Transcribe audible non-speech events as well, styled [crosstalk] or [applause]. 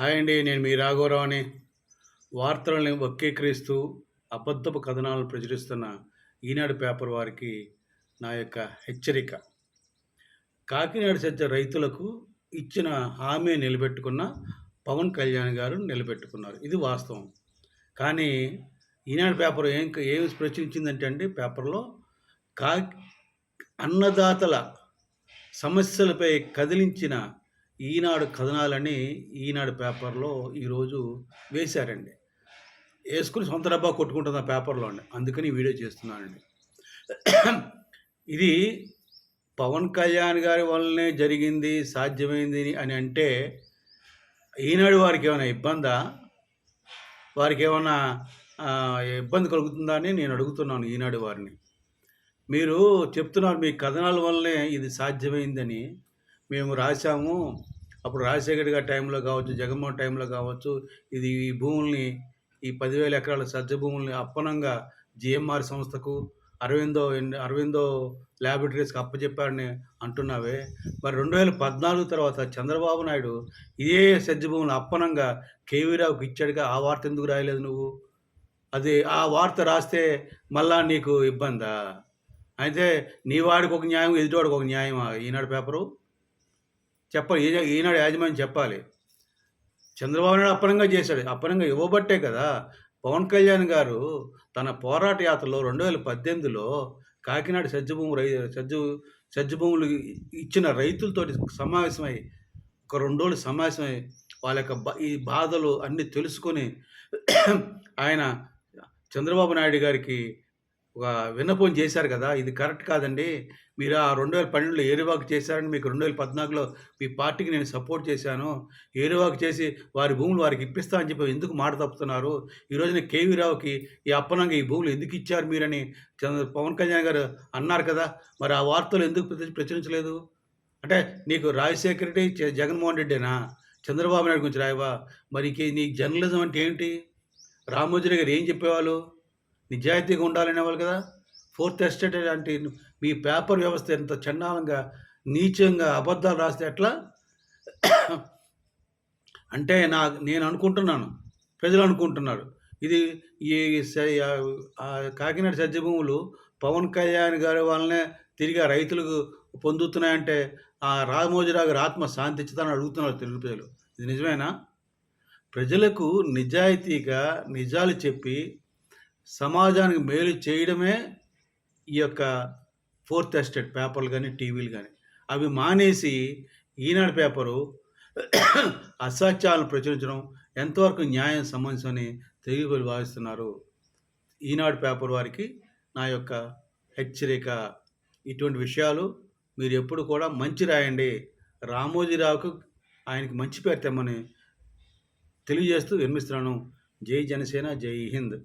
Hi అండి నేను మీ రాఘవరావుని. వార్తలను వక్రీకరిస్తూ అబద్ధపు కథనాలను ప్రచురిస్తున్న ఈనాడు పేపర్ వారికి నా యొక్క హెచ్చరిక. కాకినాడ సజ్జ రైతులకు ఇచ్చిన హామీ నిలబెట్టుకున్న పవన్ కళ్యాణ్ గారు నిలబెట్టుకున్నారు. ఇది వాస్తవం. కానీ ఈనాడు పేపర్ ఏం ఏం ప్రచురించిందంటే అండి పేపర్లో కా అన్నదాతల సమస్యలపై కదిలించిన ఈనాడు కథనాలని ఈనాడు పేపర్లో ఈరోజు వేశారండి. వేసుకుని సొంత డబ్బా కొట్టుకుంటుంది ఆ పేపర్లో అండి. అందుకని వీడియో చేస్తున్నానండి. ఇది పవన్ కళ్యాణ్ గారి వల్లనే జరిగింది సాధ్యమైంది అని అంటే ఈనాడు వారికి ఏమైనా ఇబ్బందా? వారికి ఏమైనా ఇబ్బంది కలుగుతుందా అని నేను అడుగుతున్నాను ఈనాడు వారిని. మీరు చెప్తున్నారు మీ కథనాల వల్లనే ఇది సాధ్యమైందని. మేము రాశాము. అప్పుడు రాజశేఖర్ గారి టైంలో కావచ్చు జగన్మోహన్ టైంలో కావచ్చు ఇది ఈ భూముల్ని ఈ పదివేల ఎకరాల సజ్జ భూముల్ని అప్పనంగా జిఎంఆర్ సంస్థకు అరవిందో అరవిందో ల్యాబొరేటరీస్కి అప్పచెప్పారని అంటున్నావే. మరి రెండు వేల పద్నాలుగు తర్వాత చంద్రబాబు నాయుడు ఇదే సజ్జ భూములు అప్పనంగా కేవీరావుకి ఇచ్చాడుగా ఆ వార్త ఎందుకు రాయలేదు నువ్వు? అది ఆ వార్త రాస్తే మళ్ళా నీకు ఇబ్బందా? అయితే నీ వాడికి ఒక న్యాయం ఎదుటివాడికి ఒక న్యాయమా? ఈనాడు పేపరు? చెప్పాలి ఈ- ఈనాడు యాజమాన్యం చెప్పాలి. చంద్రబాబు నాయుడు అప్పనంగా చేశాడు. అప్పనంగా ఇవ్వబట్టే కదా. పవన్ కళ్యాణ్ గారు తన పోరాట యాత్రలో రెండు వేల పద్దెనిమిదిలో కాకినాడ సజ్జభూము రై సజ్జు సజ్జభూములు ఇచ్చిన రైతులతోటి సమావేశమై ఒక రెండు రోజులు సమావేశమై వాళ్ళ యొక్క బా ఈ బాధలు అన్నీ తెలుసుకొని ఆయన చంద్రబాబు నాయుడు గారికి ఒక విన్నపం చేశారు కదా ఇది కరెక్ట్ కాదండి. మీరు ఆ రెండు వేల పన్నెండులో ఏరువాకు చేశారని మీకు రెండు వేల పద్నాలుగులో మీ పార్టీకి నేను సపోర్ట్ చేశాను. ఏరువాకు చేసి వారి భూములు వారికి ఇప్పిస్తా అని చెప్పి ఎందుకు మాట తప్పుతున్నారు? ఈ రోజున కేవీ రావుకి ఈ అప్పనంగా ఈ భూములు ఎందుకు ఇచ్చారు మీరని చంద్ర పవన్ కళ్యాణ్ గారు అన్నారు కదా మరి ఆ వార్తలు ఎందుకు ప్రచురించలేదు? అంటే నీకు రాజశేఖర రెడ్డి జగన్మోహన్ రెడ్డినా? చంద్రబాబు నాయుడు గురించి రాయవా? మరి నీ జర్నలిజం అంటే ఏంటి? రామోజీ గారు ఏం చెప్పేవాళ్ళు? నిజాయితీగా ఉండాలనేవాళ్ళు కదా. ఫోర్త్ ఎస్టేట్ అంటే మీ పేపర్ వ్యవస్థ ఎంత చండాలంగా నీచంగా అబద్ధాలు రాస్తే ఎట్లా? అంటే నా నేను అనుకుంటున్నాను. ప్రజలు అనుకుంటున్నారు. ఇది ఈ స- కాకినాడ సజ్జభూములు పవన్ కళ్యాణ్ గారి వల్లనే తిరిగి రైతులకు పొందుతున్నాయంటే ఆ రామోజీరావు గారి ఆత్మ శాంతించుతానని అడుగుతున్నారు తెలుగు ప్రజలు. ఇది నిజమేనా? ప్రజలకు నిజాయితీగా నిజాలు చెప్పి సమాజానికి మేలు చేయడమే ఈ యొక్క ఫోర్త్ ఎస్టేట్ పేపర్లు కానీ టీవీలు కానీ అవి మానేసి ఈనాడు పేపరు [coughs] అసత్యాలను ప్రచురించడం ఎంతవరకు న్యాయం సంబంధించని తెలుగు భావిస్తున్నారు. ఈనాడు పేపర్ వారికి నా యొక్క హెచ్చరిక ఇటువంటి విషయాలు మీరు ఎప్పుడు కూడా మంచి రాయండి. రామోజీరావుకు ఆయనకి మంచి పేరు తెమ్మని తెలియజేస్తూ వినిపిస్తున్నాను జై జనసేన జై హింద్.